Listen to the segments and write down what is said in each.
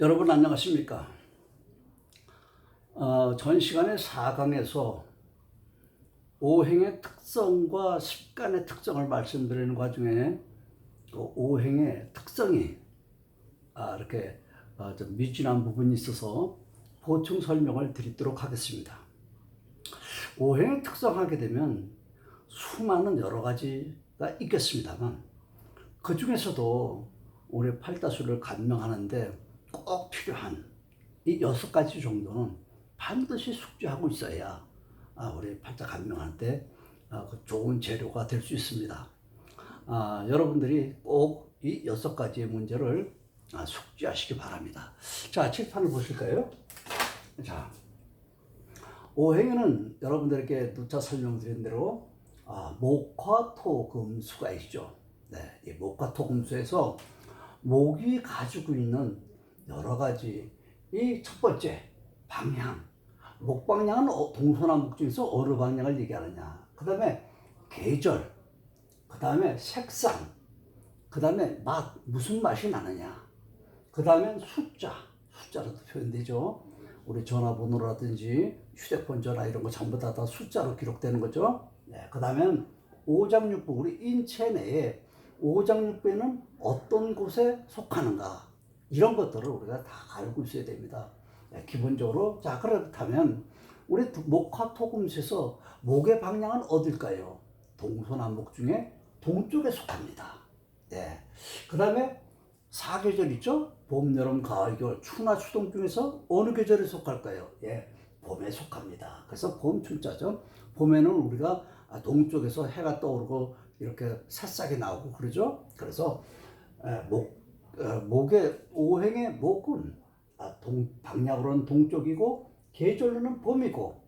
여러분 안녕하십니까? 어, 전 시간에 4강에서 오행의 특성과 습관의 특성을 말씀드리는 과정에 그 오행의 특성이 아, 이렇게 어, 좀 미진한 부분이 있어서 보충 설명을 드리도록 하겠습니다. 오행의 특성하게 되면 수많은 여러 가지가 있겠습니다만 그 중에서도 우리 팔다수를 간명하는데 꼭 필요한 이 여섯 가지 정도는 반드시 숙지하고 있어야 아, 우리 팔자 간명할 때 좋은 재료가 될 수 있습니다. 아, 여러분들이 꼭 이 여섯 가지의 문제를 아, 숙지하시기 바랍니다. 자, 칠판을 보실까요? 자, 오행에는 여러분들에게 누차 설명드린 대로 아, 목화토금수가 있죠. 네, 이 목화토금수에서 목이 가지고 있는 여러 가지. 이 첫 번째 방향. 목 방향은 어- 동서남북 중에서 어느 방향을 얘기하느냐. 그 다음에 계절. 그 다음에 색상. 그 다음에 맛 무슨 맛이 나느냐. 그 다음에 숫자. 숫자로도 표현되죠. 우리 전화번호라든지 휴대폰 전화 이런 거 전부 다, 다 숫자로 기록되는 거죠. 네, 그 다음에 오장육부 우리 인체 내에 오장육부에는 어떤 곳에 속하는가 이런 것들을 우리가 다 알고 있어야 됩니다. 네, 기본적으로 자 그렇다면 우리 목화토금수에서 목의 방향은 어딜까요? 동서남북 중에 동쪽에 속합니다. 예. 그다음에 사계절 있죠? 봄, 여름, 가을, 겨울, 추나 추동 중에서 어느 계절에 속할까요? 예, 봄에 속합니다. 그래서 봄 춘자죠. 봄에는 우리가 아, 동쪽에서 해가 떠오르고 이렇게 새싹이 나오고 그러죠. 그래서 에, 목 어, 목의 오행의 목은 아, 동, 방향으로는 동쪽이고 계절로는 봄이고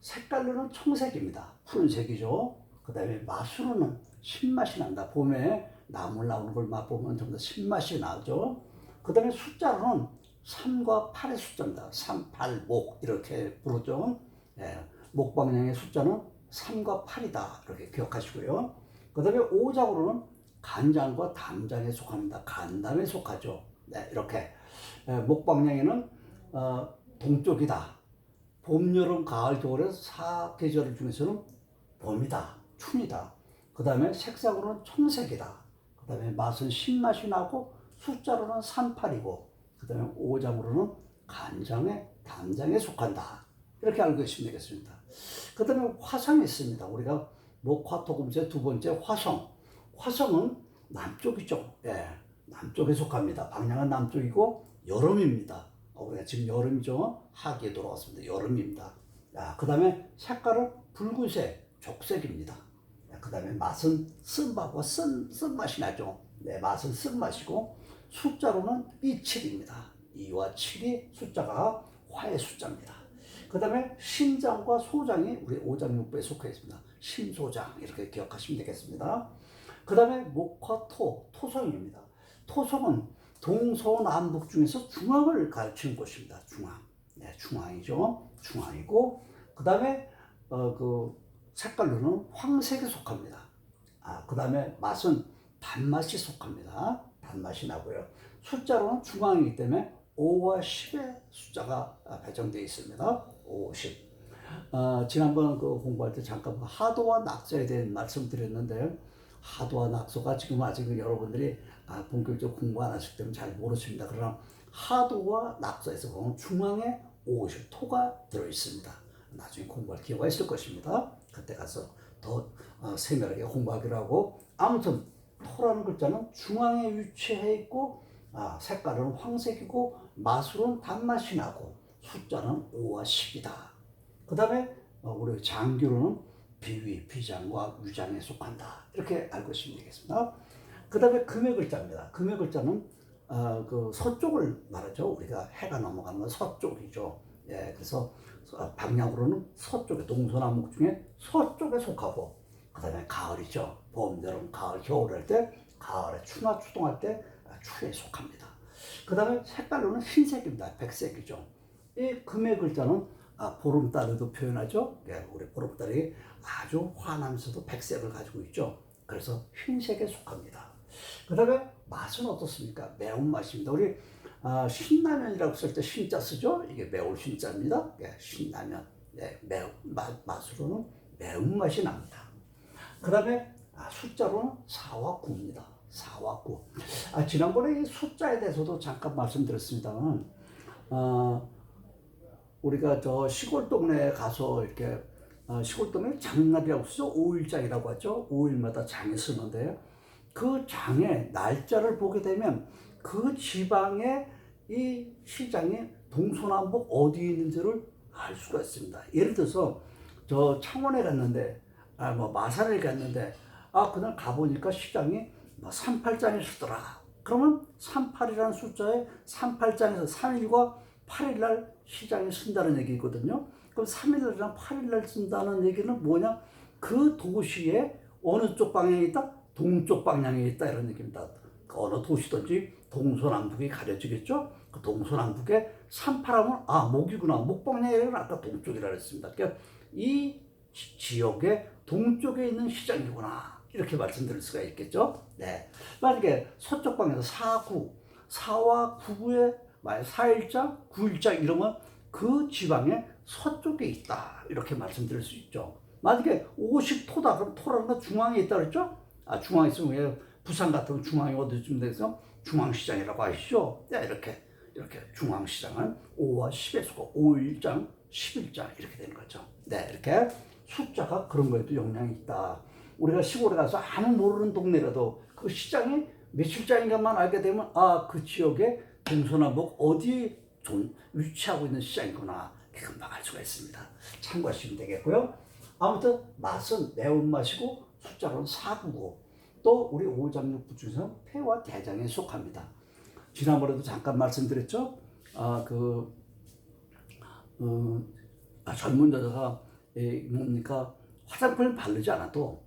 색깔로는 청색입니다. 푸른색이죠. 그 다음에 맛으로는 신맛이 난다. 봄에 나물 나오는 걸 맛보면 좀 더 신맛이 나죠. 그 다음에 숫자로는 3과 8의 숫자입니다. 3, 8, 목 이렇게 부르죠. 예, 목 방향의 숫자는 3과 8이다. 이렇게 기억하시고요. 그 다음에 오장으로는 간장과 담장에 속합니다. 간담에 속하죠. 네, 이렇게 예, 목 방향에는 어, 동쪽이다. 봄, 여름, 가을, 겨울의 사 계절 중에서는 봄이다. 춘이다. 그 다음에 색상으로는 청색이다. 그 다음에 맛은 신맛이 나고 숫자로는 38이고 그 다음에 오장으로는 간장에 담장에 속한다. 이렇게 알고 계시면 되겠습니다. 그 다음에 화성이 있습니다. 우리가 목화토금수의 두 번째 화성. 화성은 남쪽이죠. 예, 남쪽에 속합니다. 방향은 남쪽이고 여름입니다. 어, 우리가 지금 여름이죠. 하기에 돌아왔습니다. 여름입니다. 그 다음에 색깔은 붉은색, 족색입니다. 그 다음에 맛은 쓴맛과 쓴, 쓴맛이 나죠. 네, 맛은 쓴맛이고 숫자로는 27입니다. 2와 7이 숫자가 화의 숫자입니다. 그 다음에 신장과 소장이 우리 오장육부에 속해 있습니다. 신소장 이렇게 기억하시면 되겠습니다. 그 다음에 목화토, 토성입니다. 토성은 동서남북 중에서 중앙을 가르치는 곳입니다. 중앙. 네, 중앙이죠. 중앙이고, 그 다음에, 어, 그, 색깔로는 황색에 속합니다. 아, 그 다음에 맛은 단맛이 속합니다. 단맛이 나고요. 숫자로는 중앙이기 때문에 5와 10의 숫자가 배정되어 있습니다. 5, 10. 어, 지난번 그 공부할 때 잠깐 그 하도와 낙서에 대한 말씀 드렸는데요. 하도와 낙서가 지금 아직 여러분들이 아, 본격적으로 공부 안 하실 때는 잘 모르십니다. 그러나 하도와 낙서에서 보면 중앙에 50 토가 들어 있습니다. 나중에 공부할 기회가 있을 것입니다. 그때 가서 더 어, 세밀하게 공부하기로 하고 아무튼 토라는 글자는 중앙에 위치해 있고 아, 색깔은 황색이고 맛으로는 단맛이 나고 숫자는 5와 10이다. 그 다음에 우리 장규로는 비위, 비장과 위장에 속한다. 이렇게 알고 있으면 되겠습니다. 그 다음에 금의 글자입니다. 금의 글자는 어, 그 서쪽을 말하죠. 우리가 해가 넘어가는 건 서쪽이죠. 예, 그래서 서- 방향으로는 서쪽에 동서남북 중에 서쪽에 속하고 그 다음에 가을이죠. 봄, 여름, 가을, 겨울 할 때 가을에 추나 추동할 때 추에 속합니다. 그 다음에 색깔로는 흰색입니다. 백색이죠. 이 금의 글자는 아, 보름달에도 표현하죠. 예, 우리 보름달이 아주 환하면서도 백색을 가지고 있죠. 그래서 흰색에 속합니다. 그 다음에 맛은 어떻습니까? 매운맛입니다. 우리 아, 신라면이라고 쓸 때 신자 쓰죠? 이게 매울 신자입니다. 예, 신라면. 예, 매우 맛, 맛으로는 매운맛이 납니다. 그 다음에 아, 숫자로는 4와 9입니다. 4와 9. 아, 지난번에 이 숫자에 대해서도 잠깐 말씀드렸습니다만, 어, 우리가 저 시골 동네에 가서 이렇게 어, 시골 동네 장날이라고 쓰죠. 5일장이라고 하죠. 5일마다 장이 쓰는데요. 그 장의 날짜를 보게 되면 그 지방의 이 시장이 동서남북 어디에 있는지를 알 수가 있습니다. 예를 들어서 저 창원에 갔는데 아 뭐 마산에 갔는데 아 그날 가보니까 시장이 뭐 38장이 쓰더라. 그러면 38이라는 숫자에 38장에서 3일과 8일 날 시장에 쓴다는 얘기거든요. 그럼 3일날이랑 8일날 쓴다는 얘기는 뭐냐? 그 도시에 어느 쪽 방향에 있다? 동쪽 방향에 있다 이런 얘기입니다. 그 어느 도시든지 동서남북이 가려지겠죠? 그 동서남북에 38하면 아 목이구나. 목 방향에는 아까 동쪽이라 그랬습니다. 그러니까 이 지- 지역의 동쪽에 있는 시장이구나. 이렇게 말씀드릴 수가 있겠죠? 네. 만약에 서쪽 4, 9, 4와 9의 만약 4일장, 9일장 이러면 그 지방의 서쪽에 있다. 이렇게 말씀드릴 수 있죠. 만약에 50토다. 그럼 토라는 건 중앙에 있다 그랬죠? 아, 중앙에 있으면 왜 부산 같은 중앙이 어디쯤 돼서 중앙시장이라고 하시죠? 네, 이렇게. 이렇게 중앙시장은 5와 10의 수가 5일장, 10일장 이렇게 되는 거죠. 네, 이렇게 숫자가 그런 거에도 영향이 있다. 우리가 시골에 가서 아무 모르는 동네라도 그 시장이 며칠장인가만 알게 되면 아, 그 지역에 동서남북 어디에 존, 위치하고 있는 시장이구나. 금방 알 수가 있습니다. 참고하시면 되겠고요. 아무튼 맛은 매운맛이고 숫자로는 사구고 또 우리 오장육부 중에서 폐와 대장에 속합니다. 지난번에도 잠깐 말씀드렸죠. 아, 그, 어, 아, 젊은 여자가 에, 뭡니까 화장품을 바르지 않아도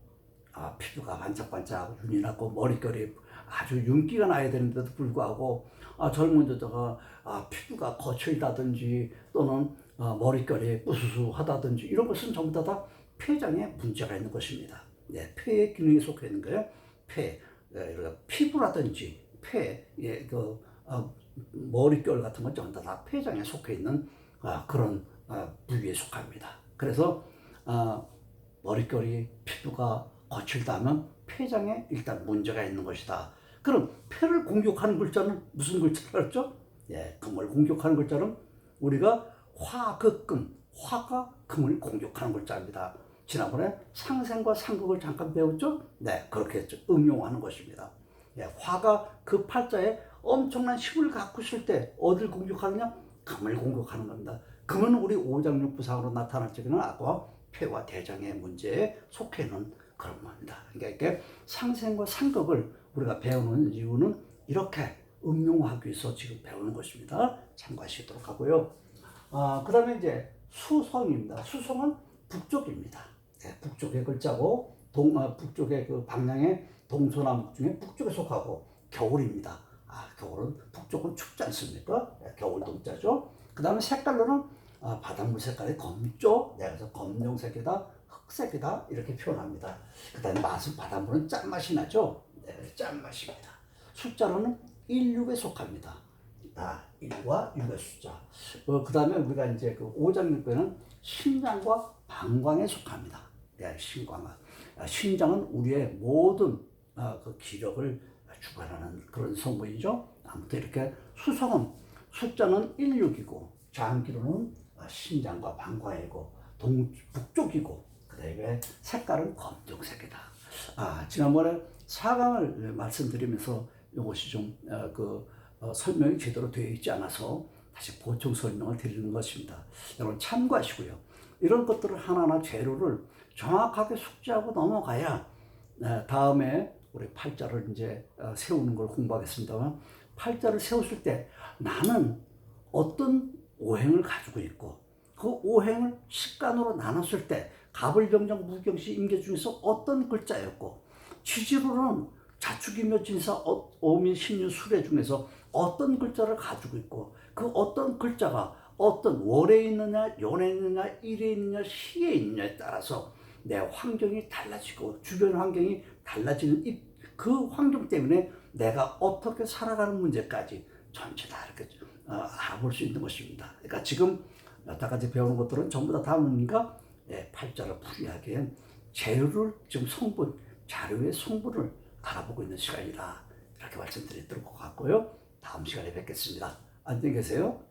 아, 피부가 반짝반짝하고 윤이 나고 머릿결이 아주 윤기가 나야 되는데도 불구하고 아, 젊은 여자가 아, 피부가 거칠다든지 또는 아, 머릿결이 부수수하다든지 이런 것은 전부 다, 다 폐장에 문제가 있는 것입니다. 네, 폐의 기능이 속해 있는 거예요. 폐, 예, 피부라든지 폐, 예, 그 어, 머릿결 같은 건 전부 다, 다 폐장에 속해 있는 아, 그런 아, 부위에 속합니다. 그래서 아, 머릿결이 피부가 거칠다면 폐장에 일단 문제가 있는 것이다. 그럼 폐를 공격하는 글자는 무슨 글자라 그랬죠? 예, 금을 공격하는 글자는 우리가 화극금, 화가 금을 공격하는 글자입니다. 지난번에 상생과 상극을 잠깐 배웠죠? 네, 그렇게 했죠. 응용하는 것입니다. 예, 화가 그 팔자에 엄청난 힘을 갖고 있을 때 어딜 공격하느냐? 금을 공격하는 겁니다. 금은 우리 오장육부상으로 나타날 적에는 아까 폐와 대장의 문제에 속해 있는 그런 겁니다. 그러니까 이렇게 상생과 상극을 우리가 배우는 이유는 이렇게 응용하기 위해서 지금 배우는 것입니다. 참고하시도록 하고요. 아, 그 다음에 이제 수성입니다. 수성은 북쪽입니다. 네, 북쪽의 글자고, 동, 아, 북쪽의 그 방향의 동서남북 중에 북쪽에 속하고 겨울입니다. 아, 겨울은 북쪽은 춥지 않습니까? 네, 겨울 동자죠. 그 다음에 색깔로는 아, 바닷물 색깔이 검죠. 네, 그래서 검정색이다, 흑색이다 이렇게 표현합니다. 그 다음에 맛은 바닷물은 짠맛이 나죠. 네, 짠맛입니다. 숫자로는 16에 속합니다. 아, 1과 6의 숫자. 어, 그 다음에 우리가 이제 그 오장육부에는 신장과 방광에 속합니다. 네, 신광은. 아, 신장은 우리의 모든 아, 그 기력을 주관하는 그런 성분이죠. 아무튼 이렇게 수성은 숫자는 16이고 장기로는 아, 신장과 방광이고 동 북쪽이고 그다음에 색깔은 검정색이다. 아 지난번에 사강을 말씀드리면서 이것이 좀그 어, 설명이 제대로 되어 있지 않아서 다시 보충 설명을 드리는 것입니다. 여러분 참고하시고요. 이런 것들을 하나하나 재료를 정확하게 숙지하고 넘어가야 네, 다음에 우리 팔자를 이제 어, 세우는 걸 공부하겠습니다만 팔자를 세웠을 때 나는 어떤 오행을 가지고 있고 그 오행을 식간으로 나눴을 때 갑을병정 무경시 임계 중에서 어떤 글자였고 지지로는 자축이며 진사 어- 오미 신유 수레 중에서 어떤 글자를 가지고 있고 그 어떤 글자가 어떤 월에 있느냐 연에 있느냐 일에 있느냐 시에 있느냐에 따라서 내 환경이 달라지고 주변 환경이 달라지는 이, 그 환경 때문에 내가 어떻게 살아가는 문제까지 전체 다 이렇게 어, 알아볼 수 있는 것입니다. 그러니까 지금 여태까지 배우는 것들은 전부 다다 뭡니까? 예, 팔자를 풀이하기 위한 재료를 지금 성분, 자료의 성분을 알아보고 있는 시간이다. 이렇게 말씀드리도록 하고요. 다음 시간에 뵙겠습니다. 안녕히 계세요.